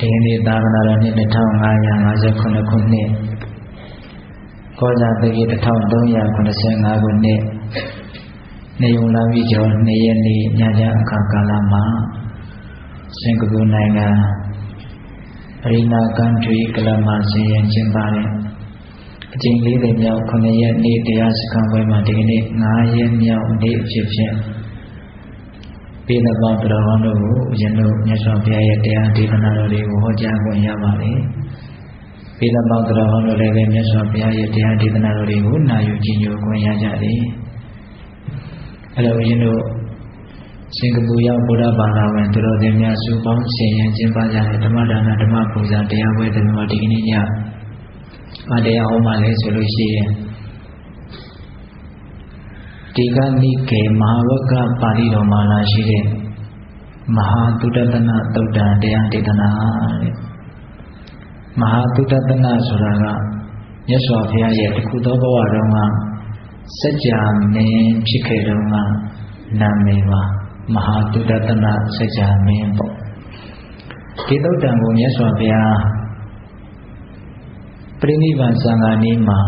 ဒီနေ့သာသနာတော်နှစ်1559ခုနှစ်ကောဇာတကိ1385ခုနှစ်နေုံလာပြီးကျော်2ရက်နေ့ညချမ်းအခါကာလမှာစင်ကာပူနိုင်ငံအရိနာကန်ထရီကလမဆင်ရင်ကျင်းပတဲ့အကျဉ်းလေးတွေမြောက်9ရက်နေ့တရားစခန်းပွဲမှာဒီကနေ့9ရက်မြောက်နေ့အဖြစ်ဖြင့် ပေးတဲ့ပေါင်းတော်ကောင်းတို့ကိုဦးဇင်းတို့မြတ်စွာဘုရားရဲ့တရားဒေသနာတော်တွေကိုဟောကြားခွင့်ရပါတယ်။ပေးတဲ့ပေါင်းတော်ကောင်းတို့လည်းပဲမြတ်စွာဘုရားရဲ့တရားဒေသနာတော်တွေကိုနာယူကြည်ညိုခွင့်ရကြတယ်။အဲလိုဦးဇင်းတို့စင်ကာပူရောက်ဗုဒ္ဓဘာသာဝင်သူတော်စင်များစုပေါင်းဆင်ရင်ကျင်းပကြတဲ့ဓမ္မဒါနဓမ္မပူဇာတရားပွဲတွေမှာဒီကနေ့ညမတရားဟောမှလဲဆိုလို့ရှိရင် ဒီကနိကေမဟာဝကပါဠိတော်မှာလာရှိတဲ့မဟာတုတ္တနာသုတ်တံတရားဒေသနာတဲ့မဟာတုတ္တနာဆိုတာကမြတ်စွာဘုရားရဲ့တခုသောဘဝတုန်းကစัจ जा မင်းဖြစ်ခဲ့တုန်းကနာမည်ပါမဟာတုတ္တနာစัจ जा မင်းပေါ့ဒီသုတ်တံကိုမြတ်စွာဘုရားပြိဋိဘံသံဃာနီးမှာ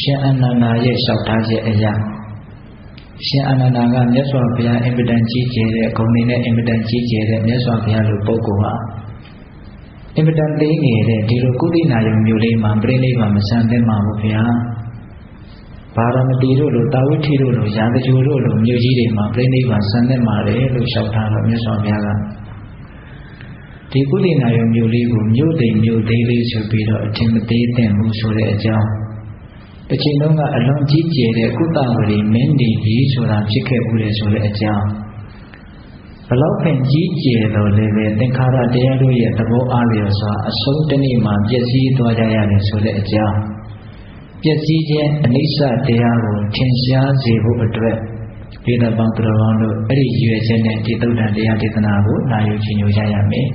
ရှင်အနန္ဒာရဲ့လျှောက်ထားချက်အရာ ရှင်အနန္ဒာကမြတ်စွာဘုရားအင်ပဒန်ကြီးကျယ်တဲ့ဂုဏ်နေနဲ့အင်ပဒန်ကြီးကျယ်တဲ့မြတ်စွာဘုရားလိုပုဂ္ဂိုလ်ဟာအင်ပဒန်သေးငယ်တဲ့ဒီလိုကုသိနာယုံမျိုးလေးမှာပြိဋိဘံမဆန်သင့်ပါဘူးဗျာဘာရမတိတို့လိုတာဝိထိတို့လိုရာဇဂျူတို့လိုမြို့ကြီးတွေမှာပြိဋိဘံဆန်သင့်ပါတယ်လို့လျှောက်ထားတော့မြတ်စွာဘုရားကဒီကုသိနာယုံမျိုးလေးကိုမြို့သိမ်မြို့သေးလေးဆိုပြီးတော့အထင်မသေးသင့်ဘူးဆိုတဲ့အကြောင်း တစ်ချိန်လုံးကအလွန်ကြီးကျယ်တဲ့ကုသဝရီမင်းဒီကြီးဆိုတာဖြစ်ခဲ့ဘူးလေဆိုတဲ့အကြောင်းဘလောက်ပင်ကြီးကျယ်လို့လည်းပဲသင်္ခါရတရားတို့ရဲ့သဘောအားလျော်စွာအဆုံးတနေ့မှာပြည့်စည်သွားကြရတယ်ဆိုတဲ့အကြောင်းပြည့်စည်ခြင်းအနိစ္စတရားကိုထင်ရှားစေဖို့အတွက်ဒီတပေါင်းသူတော်ကောင်းတို့အဲ့ဒီရွယ်ချက်နဲ့ဒီသုဒ္ဓံတရားဒေသနာကိုနာယူကြည်ညိုကြရမယ်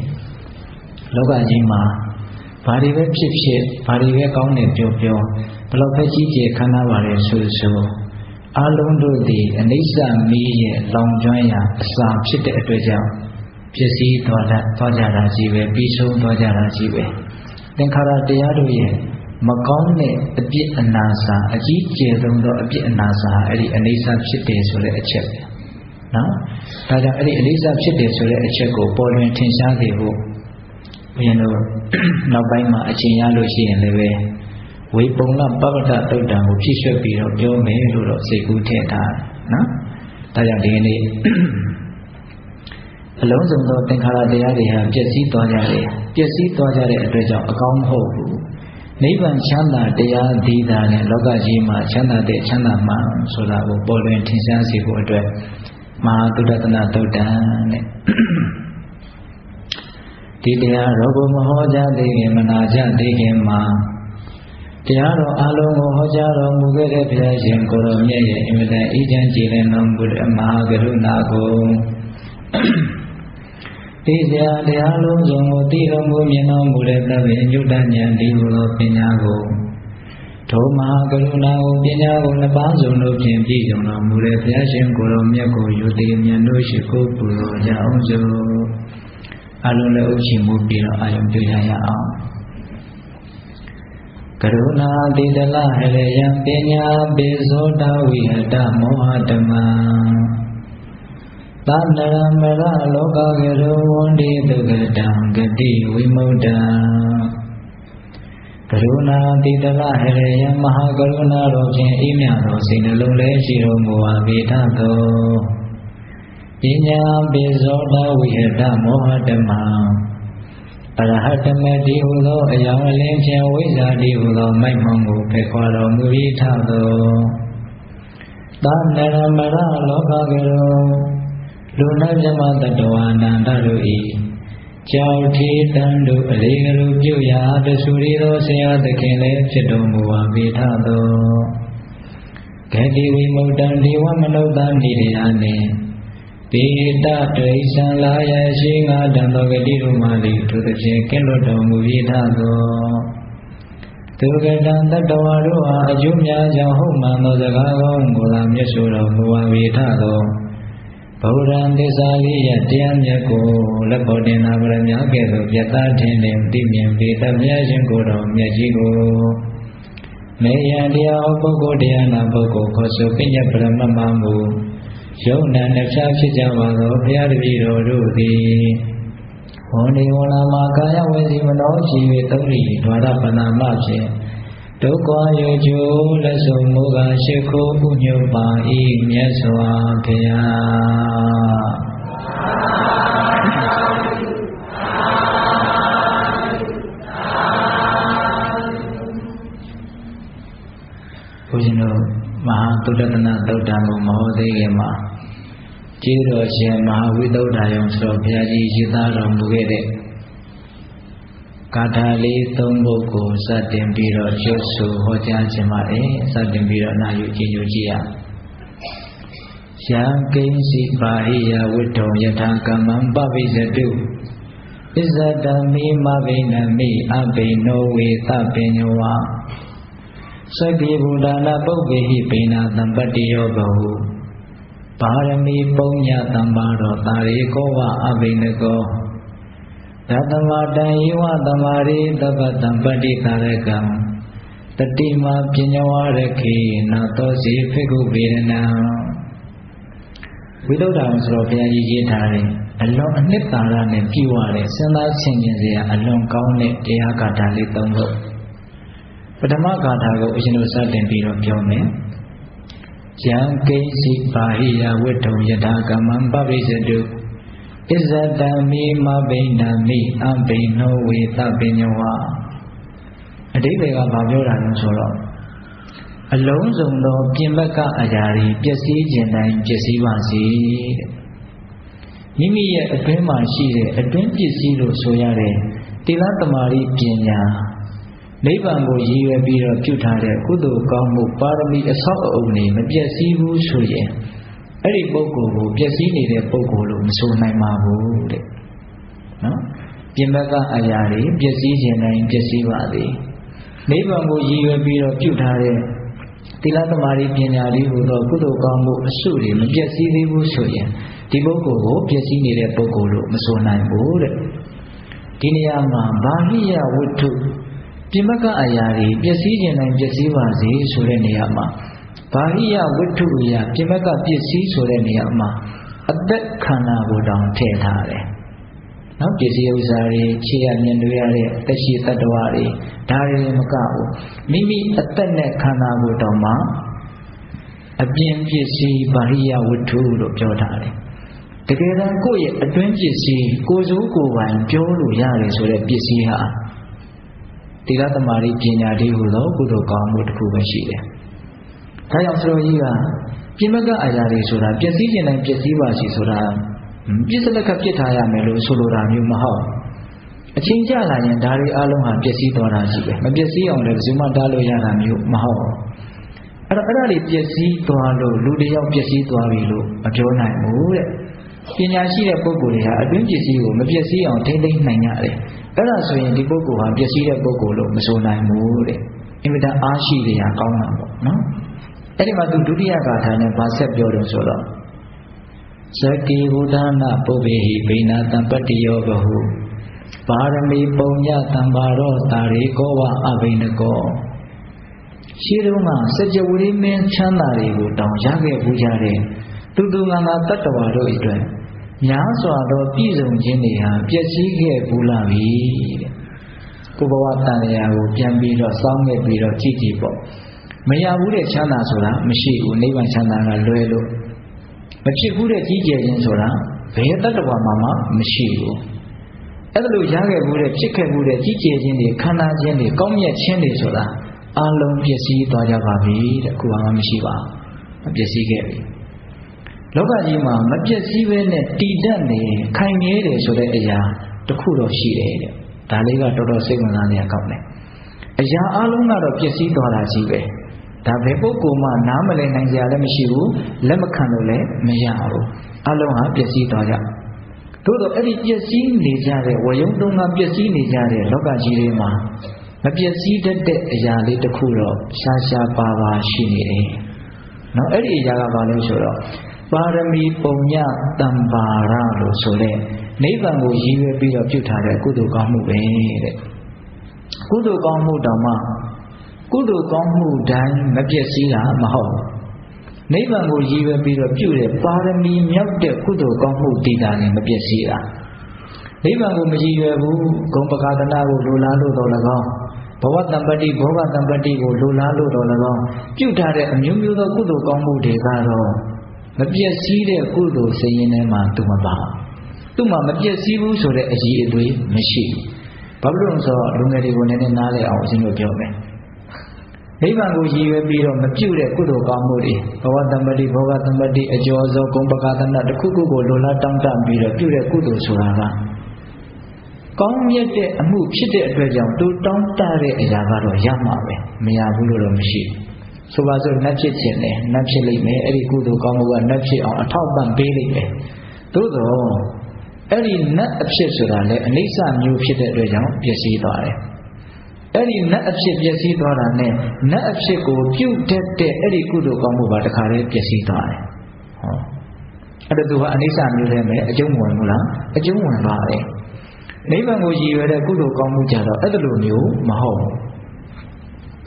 လောကကြီးမှာ ဘာတွေပဲဖြစ်ဖြစ်ဘာတွေပဲကောင်းတယ်ပြောပြောဘလောက်ပဲကြီးကျယ်ခမ်းနားပါလေဆိုဆိုအလုံးတို့သည်အနိစ္စမီးရဲ့လောင်ကျွမ်းရာအစာဖြစ်တဲ့အတွက်ကြောင့်ဖြစ်စည်းသွားတာသွားကြတာကြီးပဲပြီးဆုံးသွားကြတာကြီးပဲသင်္ခါရတရားတို့ရဲ့မကောင်းတဲ့အပြစ်အနာစာအကြီးကျယ်ဆုံးသောအပြစ်အနာစာအဲ့ဒီအနိစ္စဖြစ်တယ်ဆိုတဲ့အချက်ပဲနော်ဒါကြောင့်အဲ့ဒီအနိစ္စဖြစ်တယ်ဆိုတဲ့အချက်ကိုပေါ်လွင်ထင်ရှားစေဖို့ ဘုရင်တို့နောက်ပိုင်းမှာအချိန်ရလို့ရှိရင်လည်းပဲဝေပုံလပပ္ပတတုတ်တံကိုဖြည့်ရွှက်ပြီးတော့ပြောမယ်လို့တော့စိတ်ကူးထည့်ထားနော်ဒါကြောင့်ဒီကနေ့အလုံးစုံသောသင်္ခါရတရားတွေဟာပျက်စီးသွားကြတယ်ပျက်စီးသွားကြတဲ့အတွက်ကြောင့်အကောင်းမဟုတ်ဘူးနိဗ္ဗာန်ချမ်းသာတရားဒီတာနဲ့လောကကြီးမှာချမ်းသာတဲ့ချမ်းသာမှဆိုတာကိုပေါ်လွင်ထင်ရှားစေဖို့အတွက်မဟာသုဒ္ဓတနာတုတ်တံတဲ့ ဒီတရားရောဘမဟောကြားသေးခင်မနာကြသေးခင်မှာတရားတော်အလုံးကိုဟောကြားတော်မူခဲ့တဲ့ဘုရားရှင်ကိုရောမြတ်ရဲ့အင်မတန်အေးချမ်းကြည်လင်တော်မူတဲ့မဟာကရုဏာကိုဒီစရာတရားလုံးစုံကိုသိတော်မူမြင်တော်မူတဲ့သဗ္ဗညုတ္တဉာဏ်ဒီလိုပညာကိုထိုမဟာကရုဏာကိုပညာကိုနှစ်ပါးစုံတို့ဖြင့်ပြည့်စုံတော်မူတဲ့ဘုရားရှင်ကိုရောမြတ်ကိုယူသည်မြတ်တို့ရှိခိုးပူဇော်ကြအောင်စို့ အလုံးလည်းဥရှိမှုပြီးတော့အာယုံပြုရရအောင်ကရုဏာတိတလဟရယံပညာပိဇောတဝိဟတမောဟတမံသန္နရမရလောကကရောဝန္တိတုကတံဂတိဝိမု ക്ത ကရုဏာတိတလဟရယံမဟာကရုဏာတော်ဖြင့်အိမြတော်စိတ်နှလုံးလဲရှိတော်မူပါပေထသော ပညာပိဇောတဝိဟတမောဟတမံအရဟတမေတိဟုသောအယောင်အလင်းဖြင့်ဝိဇ္ဇာတိဟုသောမိုက်မှန်ကိုဖေခွာတော်မူ၏ထသောသာနရမရလောကကရောလူနာမြမတတဝါနန္ဒတို့၏ကြောက်ထေတန်တို့အလေးကလူပြုရာတဆူရီသောဆရာသခင်လည်းဖြစ်တော်မူပါပေထသောဂတိဝိမု ക്ത ံဒီဝမနုဿာနိရိယာနှင့် ပေတတရိစ္ဆန်လာယရှိငါတံသောဂတိတို့မှသည်ထိုသဖြင့်ကဲ့လွတ်တော်မူ၏ထသောသူကတံတတဝါတို့အားအကျိုးများကြောင့်ဟုတ်မှန်သောစကားကောင်းကိုသာမြတ်ဆိုတော်မူပါ၏ထသောဘဗုဒ္ဓံသစ္စာလေးရတရားမြတ်ကိုလက်ပေါ်တင်နာဗရမကဲ့သို့ပြတ်သားထင်ထင်သိမြင်ပေတမြတ်ရှင်ကိုယ်တော်မြတ်ကြီးကိုမေယံတရားဟောပုဂ္ဂိုလ်တရားနာပုဂ္ဂိုလ်ခေါ်ဆိုပညာပရမမမူ ယုံနာနှဖြာဖြစ်ကြပါသောဘုရားတပည့်တော်တို့သည်ဝန္ဒီဝလာမှာကာယဝေစီမနောရှိ၍သုံးရီဒွါရပနာမဖြင့်ဒုက္ခယောကျိုးလက်ဆုံးမူကားရှိခိုးမှုညွတ်ပါ၏မြတ်စွာဘုရားဘုရားတို့ မဟာသုတတနာသုတ်တံကိုမဟောသေးခင်မှာကျေးတော်ရှင်မဟာဝိသုဒ္ဓယုံဆိုဘုရားကြီးရည်သားတော်မူခဲ့တဲ့ကာထာလေးသုံးပုဒ်ကိုစတင်ပြီးတော့ရွတ်ဆိုဟောကြားခြင်းပါတယ်စတင်ပြီးတော့နာယူကြည်ညိုကြည့်ရယံကိဉ္စီပါဟိယဝိတုံယထာကမ္မံပပိစတုဣဇတမိမဘိနမိအဘိနောဝေသပညဝ သကိဗုဒ္ဓနာပုပ္ပေဟိပိနာတံပတ္တိယောဘဟုပါရမီပုံညတံပါတော်တာရေကောဝအဘိနကောသတ္တမတံယေဝသမာရိတပ္ပတံပတ္တိတာရကံတတိမပညဝရခေနာသောစီဖိကုဗေဒနာဝိသုဒ္ဓံဆိုတော့ဘုရားကြီးရေးထားတယ်အလွန်အနှစ်သာရနဲ့ပြည့်ဝတဲ့စဉ်းစားဆင်ခြင်စရာအလွန်ကောင်းတဲ့တရားကာထာလေးသုံးခု ပထမဂါထာကိုအရှင်တို့စတင်ပြီးတော့ပြောမယ်ယံကိဉ္စီပါဟိယဝိတုံယထာကမ္မံပပိစတုဣဇတံမိမဘိဏမိအဘိနောဝေသပညဝအတိပ္ပယ်ကဘာပြောတာလဲဆိုတော့အလုံးစုံသောပြင်ပကအရာတွေပျက်စီးခြင်းတိုင်းပျက်စီးပါစေတဲ့မိမိရဲ့အတွင်းမှာရှိတဲ့အတွင်းပစ္စည်းလို့ဆိုရတဲ့တိလသမารိပညာ နိဗ္ဗာန်ကိုရည်ရွယ်ပြီးတော့ပြုထားတဲ့ကုသိုလ်ကောင်းမှုပါရမီအဆောက်အအုံတွေမပြည့်စည်ဘူးဆိုရင်အဲ့ဒီပုဂ္ဂိုလ်ကိုပြည့်စည်နေတဲ့ပုဂ္ဂိုလ်လို့မဆိုနိုင်ပါဘူးတဲ့နော်ပြင်ဘက်ကအရာတွေပြည့်စည်ခြင်းတိုင်းပြည့်စည်ပါသည်နိဗ္ဗာန်ကိုရည်ရွယ်ပြီးတော့ပြုထားတဲ့သီလသမารိပညာလေးဟူသောကုသိုလ်ကောင်းမှုအစုတွေမပြည့်စည်သေးဘူးဆိုရင်ဒီပုဂ္ဂိုလ်ကိုပြည့်စည်နေတဲ့ပုဂ္ဂိုလ်လို့မဆိုနိုင်ဘူးတဲ့ဒီနေရာမှာဘာဟိယဝတ္ထု ပြမကအရာတွေပျက်စီးခြင်းတိုင်းပျက်စီးပါစေဆိုတဲ့နေရာမှာဘာဟိယဝတ္ထုအရာပြမကပျက်စီးဆိုတဲ့နေရာမှာအသက်ခန္ဓာကိုတောင်ထည့်ထားတယ်။နော်ပစ္စည်းဥစ္စာတွေခြေရမြင်တွေ့ရတဲ့တက်ရှိတ attva တွေဒါတွေမကဘူးမိမိအသက်နဲ့ခန္ဓာကိုတောင်မှအပြင်းပစ္စည်းဘာဟိယဝတ္ထုလို့ပြောထားတယ်။တကယ်တမ်းကိုယ့်ရဲ့အတွင်းပစ္စည်းကိုယ်စိုးကိုယ်ပိုင်ပြောလို့ရတယ်ဆိုတဲ့ပစ္စည်းဟာ သီလသမารိပညာတွေဟူသောကုသိုလ်ကောင်းမှုတစ်ခုပဲရှိတယ်။ဒါကြောင့်ဆရာကြီးကပြမကအရာတွေဆိုတာပျက်စီးခြင်းတိုင်းပျက်စီးပါစီဆိုတာပြစ်စလက်ကပြစ်ထားရမယ်လို့ဆိုလိုတာမျိုးမဟုတ်အချင်းကြလာရင်ဒါတွေအလုံးဟာပျက်စီးသွားတာရှိတယ်မပျက်စီးအောင်လည်းဘယ်သူမှတားလို့ရတာမျိုးမဟုတ်အဲ့တော့အဲ့ဒါတွေပျက်စီးသွားလို့လူတယောက်ပျက်စီးသွားပြီလို့မပြောနိုင်ဘူးတဲ့ပညာရှိတဲ့ပုဂ္ဂိုလ်တွေဟာအတွင်းပစ္စည်းကိုမပျက်စီးအောင်ထိမ့်သိမ့်နိုင်ရတယ် အဲ့ဒါဆိုရင်ဒီပုဂ္ဂိုလ်ဟာပျက်စီးတဲ့ပုဂ္ဂိုလ်လို့မဆိုနိုင်ဘူးတဲ့အင်မတန်အားရှိတယ်ဟာကောင်းတာပေါ့နော်အဲ့ဒီမှာသူဒုတိယဂါထာနဲ့ဗာဆက်ပြောတယ်ဆိုတော့ဇကိဘုဒ္ဓနာပုဗ္ဗေဟိဗိနာတံပတ္တိယောဘဟုပါရမီပုံညတံပါရောတာရေကောဝအဘိနကောရှိတုန်းကစကြဝဠာမင်းချမ်းသာတွေကိုတောင်ရခဲ့ဘူးကြတဲ့သူသူငါငါတတ္တဝါတို့အတွက် များစွာသောပြည်စုံခြင်းတွေဟာပျက်စီးခဲ့ဘူးလာပြီတဲ့ကိုဘဝတန်ရာကိုပြန်ပြီးတော့စောင်းခဲ့ပြီးတော့ကြည့်ကြည့်ပေါ့မရဘူးတဲ့ချမ်းသာဆိုတာမရှိဘူးနိဗ္ဗာန်ချမ်းသာကလွဲလို့မဖြစ်ဘူးတဲ့ကြီးကျယ်ခြင်းဆိုတာဘယ်တတ္တဝါမှမရှိဘူးအဲ့ဒါလို့ရခဲ့ဘူးတဲ့ဖြစ်ခဲ့ဘူးတဲ့ကြီးကျယ်ခြင်းတွေခန္ဓာခြင်းတွေကောင်းမြတ်ခြင်းတွေဆိုတာအလုံးပျက်စီးသွားကြပါပြီတဲ့ခုမှမရှိပါဘူးပျက်စီးခဲ့ပြီ လောကကြီးမှာမပျက်စီးပဲနဲ့တည်တတ်နေခိုင်မြဲတယ်ဆိုတဲ့အရာတစ်ခုတော့ရှိတယ်တဲ့ဒါလေးကတော်တော်စိတ်ဝင်စားနေရကောင်းတယ်အရာအလုံးကတော့ပျက်စီးသွားတာကြီးပဲဒါဘယ်ပုဂ္ဂိုလ်မှနားမလည်နိုင်ကြလည်းမရှိဘူးလက်မခံလို့လည်းမရဘူးအလုံးဟာပျက်စီးသွားကြသို့တော့အဲ့ဒီပျက်စီးနေကြတဲ့ဝယုံတုံးကပျက်စီးနေကြတဲ့လောကကြီးတွေမှာမပျက်စီးတတ်တဲ့အရာလေးတစ်ခုတော့ရှားရှားပါပါရှိနေတယ်။နော်အဲ့ဒီအရာကဘာလဲဆိုတော့ ပါရမီပုံညတံပါရလို့ဆိုတဲ့နိဗ္ဗာန်ကိုရည်ရွယ်ပြီးတော့ပြုထားတဲ့ကုသိုလ်ကောင်းမှုပဲတဲ့ကုသိုလ်ကောင်းမှုတောင်မှကုသိုလ်ကောင်းမှုတိုင်းမပြည့်စည်တာမဟုတ်နိဗ္ဗာန်ကိုရည်ရွယ်ပြီးတော့ပြုတဲ့ပါရမီမြောက်တဲ့ကုသိုလ်ကောင်းမှုတည်တာလည်းမပြည့်စည်တာနိဗ္ဗာန်ကိုမရည်ရွယ်ဘူးဂုံပကာဒနာကိုလိုလားလို့တော့၎င်းဘဝတံပတိဘောဂတံပတိကိုလိုလားလို့တော့၎င်းပြုထားတဲ့အမျိုးမျိုးသောကုသိုလ်ကောင်းမှုတွေကတော့ မပြည့်စည်တဲ့ကုသိုလ်စိတ်ရင်းထဲမှာသူမပါသူ့မှာမပြည့်စည်ဘူးဆိုတဲ့အကြီးအသေးမရှိဘာလို့လဲဆိုတော့လူငယ်တွေကိုနည်းနည်းနားလည်အောင်အရှင်တို့ပြောမယ်နိဗ္ဗာန်ကိုရည်ရွယ်ပြီးတော့မပြုတဲ့ကုသိုလ်ကောင်းမှုတွေဘဝတံပတိဘောဂတံပတိအကျော်စောဂုံပကာသနာတစ်ခုခုကိုလိုလားတောင်းတပြီးတော့ပြုတဲ့ကုသိုလ်ဆိုတာကကောင်းမြတ်တဲ့အမှုဖြစ်တဲ့အတွက်ကြောင့်သူတောင်းတတဲ့အရာကတော့ရမှာပဲမရဘူးလို့တော့မရှိဘူး ဆိုပါစို့နတ်ဖြစ်ခြင်းနဲ့နတ်ဖြစ်လိမ့်မယ်အဲ့ဒီကုသိုလ်ကောင်းမှုကနတ်ဖြစ်အောင်အထောက်ပံ့ပေးလိမ့်မယ်သို့တော့အဲ့ဒီနတ်အဖြစ်ဆိုတာလည်းအနိစ္စမျိုးဖြစ်တဲ့အတွက်ကြောင့်ပျက်စီးသွားတယ်အဲ့ဒီနတ်အဖြစ်ပျက်စီးသွားတာနဲ့နတ်အဖြစ်ကိုပြုတ်တတ်တဲ့အဲ့ဒီကုသိုလ်ကောင်းမှုပါတခါလေးပျက်စီးသွားတယ်ဟောအဲ့ဒါသူကအနိစ္စမျိုးလည်းပဲအကျုံးဝင်ဘူးလားအကျုံးဝင်သွားတယ်နိဗ္ဗာန်ကိုရည်ရွယ်တဲ့ကုသိုလ်ကောင်းမှုကြတော့အဲ့လိုမျိုးမဟုတ်ဘူး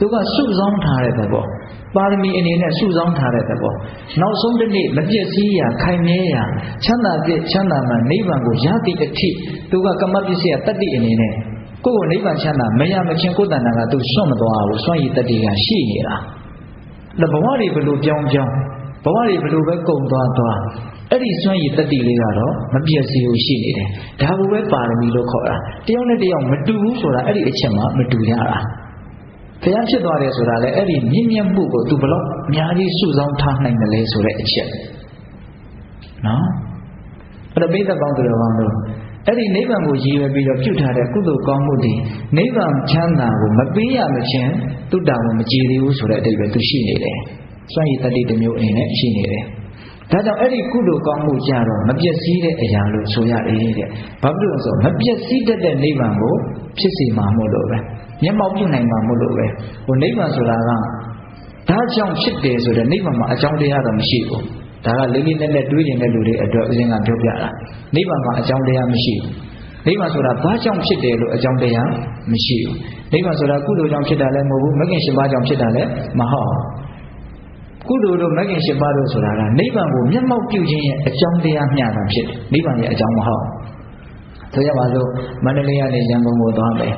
သူကစုဆောင်းထားတဲ့သဘောပါရမီအနေနဲ့စုဆောင်းထားတဲ့သဘောနောက်ဆုံးတစ်နေ့မပြည့်စည်ရာခိုင်မြဲရာချမ်းသာပြည့်ချမ်းသာမှနိဗ္ဗာန်ကိုရသည့်အထိသူကကမ္မပစ္စည်းတတ္တိအနေနဲ့ကိုယ့်ကိုနိဗ္ဗာန်ချမ်းသာမရမချင်းကိုယ်တဏ္ဍာကသူစွန့်မသွားဘူးစွန့်ရည်တတ္တိကရှိနေတာဒါဘဝတွေဘယ်လိုပြောင်းပြောင်းဘဝတွေဘယ်လိုပဲကုံသွားသွားအဲ့ဒီစွန့်ရည်တတိလေးကတော့မပြည့်စည်ဘူးရှိနေတယ်ဒါကိုပဲပါရမီလို့ခေါ်တာတယောက်နဲ့တယောက်မတူဘူးဆိုတာအဲ့ဒီအချက်မှမတူရတာ ဘုရားဖြစ်သွားတယ်ဆိုတာလေအဲ့ဒီမြင့်မြတ်မှုကိုသူဘလို့အများကြီးစုဆောင်းထားနိုင်တယ်လေဆိုတဲ့အချက်နော်အဲ့ဒါပိဋကကောင်းသူတော်ကောင်းတို့အဲ့ဒီနိဗ္ဗာန်ကိုရည်ရွယ်ပြီးတော့ပြုထားတဲ့ကုသိုလ်ကောင်းမှုတွေနိဗ္ဗာန်ချမ်းသာကိုမပေးရမချင်းတုတ္တဝမကြည်သေးဘူးဆိုတဲ့အတိတ်ပဲသူရှိနေတယ်စွန့်ရည်တတိတစ်မျိုးအနေနဲ့ရှိနေတယ်ဒါကြောင့်အဲ့ဒီကုသိုလ်ကောင်းမှုကြတော့မပျက်စီးတဲ့အရာလို့ဆိုရတယ်တဲ့။ဘာဖြစ်လို့ဆိုမပျက်စီးတတ်တဲ့နိဗ္ဗာန်ကိုဖြစ်စေမှာမို့လို့ပဲ။ မျက်မှောက်ပြုနိုင်မှာမို့လို့ပဲ။ဟိုနိဗ္ဗာန်ဆိုတာကဒါကြောင့်ဖြစ်တယ်ဆိုတဲ့နိဗ္ဗာန်မှာအကြောင်းတရားတော့မရှိဘူး။ဒါကလေးလေးနက်နက်တွေးနေတဲ့လူတွေအတွက်ဦးဇင်းကပြောပြတာ။နိဗ္ဗာန်မှာအကြောင်းတရားမရှိဘူး။နိဗ္ဗာန်ဆိုတာဘာကြောင့်ဖြစ်တယ်လို့အကြောင်းတရားမရှိဘူး။နိဗ္ဗာန်ဆိုတာကုသိုလ်ကြောင့်ဖြစ်တာလည်းမဟုတ်ဘူး။မဂ်ခင်ရှင်ပါကြောင့်ဖြစ်တာလည်းမဟုတ်ဘူး။ကုသိုလ်တို့မဂ်ခင်၈ပါးတို့ဆိုတာကနိဗ္ဗာန်ကိုမျက်မှောက်ပြုခြင်းရဲ့အကြောင်းတရားမျှတာဖြစ်တယ်နိဗ္ဗာန်ရဲ့အကြောင်းမဟုတ်ဆိုရပါစို့မန္တလေးကနေရန်ကုန်ကိုသွားမယ်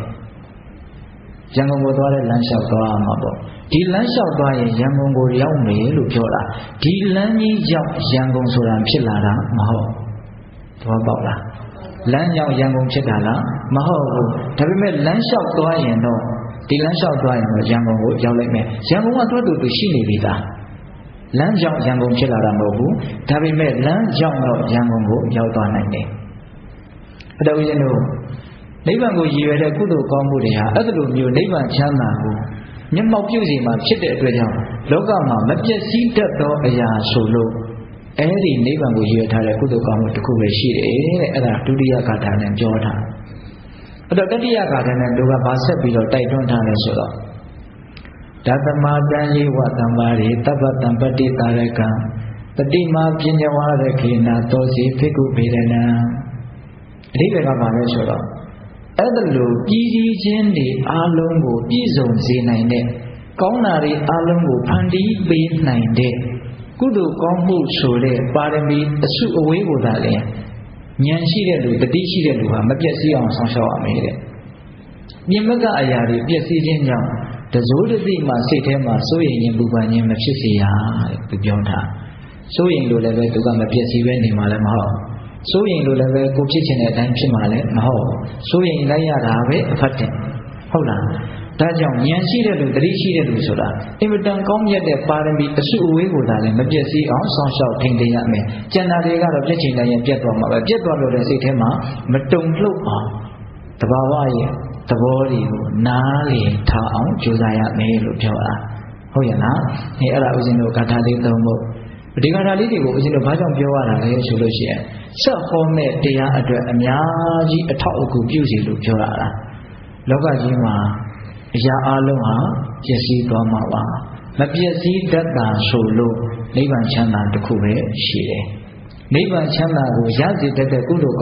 ရန်ကုန်ကိုသွားတဲ့လမ်းလျှောက်သွားမှာပေါ့ဒီလမ်းလျှောက်သွားရင်ရန်ကုန်ကိုရောက်မယ်လို့ပြောတာဒီလမ်းကြီးရောက်ရန်ကုန်ဆိုတာဖြစ်လာတာမဟုတ်သဘောပေါက်လားလမ်းရောက်ရန်ကုန်ဖြစ်တာလားမဟုတ်ဘူးဒါပေမဲ့လမ်းလျှောက်သွားရင်တော့ဒီလမ်းလျှောက်သွားရင်တော့ရန်ကုန်ကိုရောက်လိုက်မယ်ရန်ကုန်ကတွတ်တူတူရှိနေပြီသားလမ်းကြောင့်ရန်ကုန်ဖြစ်လာတာမဟုတ်ဘူးဒါပေမဲ့လမ်းကြောင့်တော့ရန်ကုန်ကိုရောက်သွားနိုင်တယ်အတော်ရင်တို့ နိဗ္ဗာန်ကိုရည်ရွယ်တဲ့ကုသိုလ်ကောင်းမှုတွေဟာအဲ့လိုမျိုးနိဗ္ဗာန်ချမ်းသာကိုမျက်မှောက်ပြုစီမှာဖြစ်တဲ့အတွက်ကြောင့်လောကမှာမပြည့်စည်တတ်သောအရာဆိုလို့အဲ့ဒီနိဗ္ဗာန်ကိုရည်ရွယ်ထားတဲ့ကုသိုလ်ကောင်းမှုတစ်ခုပဲရှိတယ်တဲ့အဲ့ဒါဒုတိယဂါထာနဲ့ပြောတာအဲ့တော့တတိယဂါထာနဲ့သူကဗာဆက်ပြီးတော့တိုက်တွန်းထားတယ်ဆိုတော့ဓတမတန်ယေဝတံပါရိတပ္ပတံပတိတာရကံပတိမာပညဝရခေနာသောစီဖိကုဗေဒနံအဓိပ္ပာယ်ကဘာလဲဆိုတော့ အဲ့ဒါလိုပြည်စည်းခြင်းတွေအလုံးကိုပြည့်စုံစေနိုင်တဲ့ကောင်းတာတွေအလုံးကိုဖန်တီးပေးနိုင်တဲ့ကုသိုလ်ကောင်းမှုဆိုတဲ့ပါရမီအစုအဝေးကိုသာလဲဉာဏ်ရှိတဲ့လူတတိရှိတဲ့လူဟာမပြည့်စည်အောင်ဆောင်ရှောက်ရမယ်တဲ့ပြင်မကအရာတွေပြည့်စည်ခြင်းကြောင့်တစိုးတသိမှစိတ်ထဲမှာစိုးရိမ်ရင်ပူပန်ခြင်းမဖြစ်စေရတဲ့သူပြောတာစိုးရိမ်လို့လည်းပဲသူကမပြည့်စည်ပဲနေမှာလည်းမဟုတ် စိုးရိမ်လို့လည်းပဲကိုဖြစ်ချင်တဲ့အတိုင်းဖြစ်မှာလည်းမဟုတ်စိုးရိမ်လိုက်ရတာပဲအဖတ်တယ်ဟုတ်လားဒါကြောင့်ဉာဏ်ရှိတဲ့လူတတိရှိတဲ့လူဆိုတာအင်မတန်ကောင်းမြတ်တဲ့ပါရမီအစုအဝေးကိုသာလည်းမပြည့်စည်အောင်စောင့်ရှောက်ထိန်တင်ရမယ်။ကျန်တာတွေကတော့ပြည့်ချင်တယ်ရင်ပြတ်သွားမှာပဲပြတ်သွားလို့တဲ့စိတ်ထဲမှာမတုံ့လှုပ်အောင်တဘာဝရဲ့သဘောတွေကိုနားလေထားအောင်ကြိုးစားရမယ်လို့ပြောတာဟုတ်ရဲ့လားအဲအဲ့ဒါဦးဇင်းတို့ဂါထာလေးသုံးဖို့ ဒီဂါထာလေးတွေကိုဦးဇင်းတို့ဘာကြောင့်ပြောရတာလဲဆိုလို့ရှိရင်ဆက်ဟောမဲ့တရားအတွက်အများကြီးအထောက်အကူပြုစီလို့ပြောရတာလောကကြီးမှာအရာအလုံးဟာပျက်စီးသွားမှာပါမပျက်စီးတတ်တာဆိုလို့နိဗ္ဗာန်ချမ်းသာတစ်ခုပဲရှိတယ်နိဗ္ဗာန်ချမ်းသာကိုရစေတတ်တဲ့ကုသိုလ်